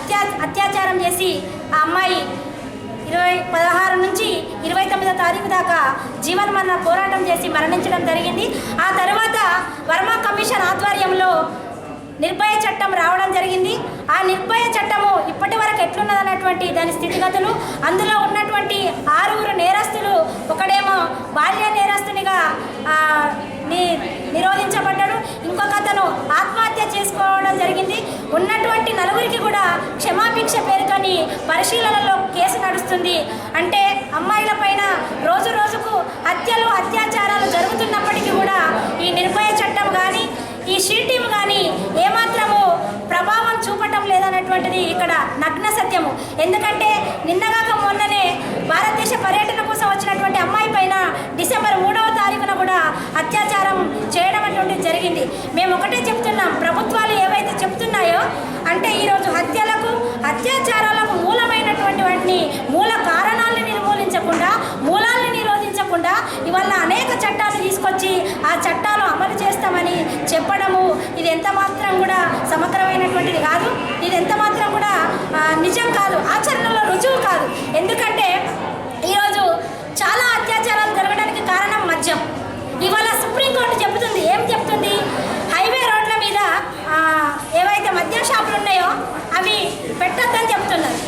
అత్యా అత్యాచారం చేసి ఆ అమ్మాయి ఇరవై పదహారు నుంచి ఇరవై తొమ్మిదో తారీఖు దాకా జీవన్ మరణ పోరాటం చేసి మరణించడం జరిగింది. ఆ తర్వాత వర్మ కమిషన్ ఆధ్వర్యంలో నిర్భయ చట్టం రావడం జరిగింది. ఆ నిర్భయ చట్టము ఇప్పటి వరకు ఎట్లున్నదన్నటువంటి దాని స్థితిగతులు అందులో ఉన్నటువంటి ఆరుగురు నేరస్తులు ఒకడేమో బాల్య నేరస్తునిగా ని నిరోధించబడ్డాడు. ఇంకొక అతను ఆత్మహత్య చేసుకోవడం జరిగింది ఉన్నటువంటి నలుగురికి కూడా క్షమాభిక్ష పేరుతోని పరిశీలనలో కేసు నడుస్తుంది. అంటే అమ్మాయిల పైన రోజు రోజుకు హత్యలు అత్యాచారాలు జరుగుతున్నప్పటికీ కూడా ఈ నిర్భయ చట్టం కానీ ఈ షీ టీం కానీ ఏమాత్రము ప్రభావం చూపటం లేదన్నటువంటిది ఇక్కడ నగ్న సత్యము. ఎందుకంటే నిన్నగాక మొన్ననే భారతదేశ పర్యటన కోసం వచ్చినటువంటి అమ్మాయి పైన డిసెంబర్ మూడవ తారీఖున కూడా అత్యాచారం చేయడం అటువంటిది జరిగింది. మేము ఒకటే చెప్తున్నాం. కొన్ని మూల కారణాలను నిర్మూలించకుండా మూలాలను నిరోధించకుండా ఇవాళ అనేక చట్టాలు తీసుకొచ్చి ఆ చట్టాలు అమలు చేస్తామని చెప్పడము ఇది ఎంత మాత్రం కూడా సమగ్రమైనటువంటిది కాదు. ఇది ఎంత మాత్రం కూడా నిజం కాదు. ఆచరణలో రుజువు కాదు. ఎందుకంటే ఈరోజు చాలా అత్యాచారాలు జరగడానికి కారణం మద్యం. ఇవాళ సుప్రీంకోర్టు చెబుతుంది. ఏం చెప్తుంది? హైవే రోడ్ల మీద ఏవైతే మద్యం షాపులు ఉన్నాయో అవి పెట్టొద్దని చెప్తున్నారు.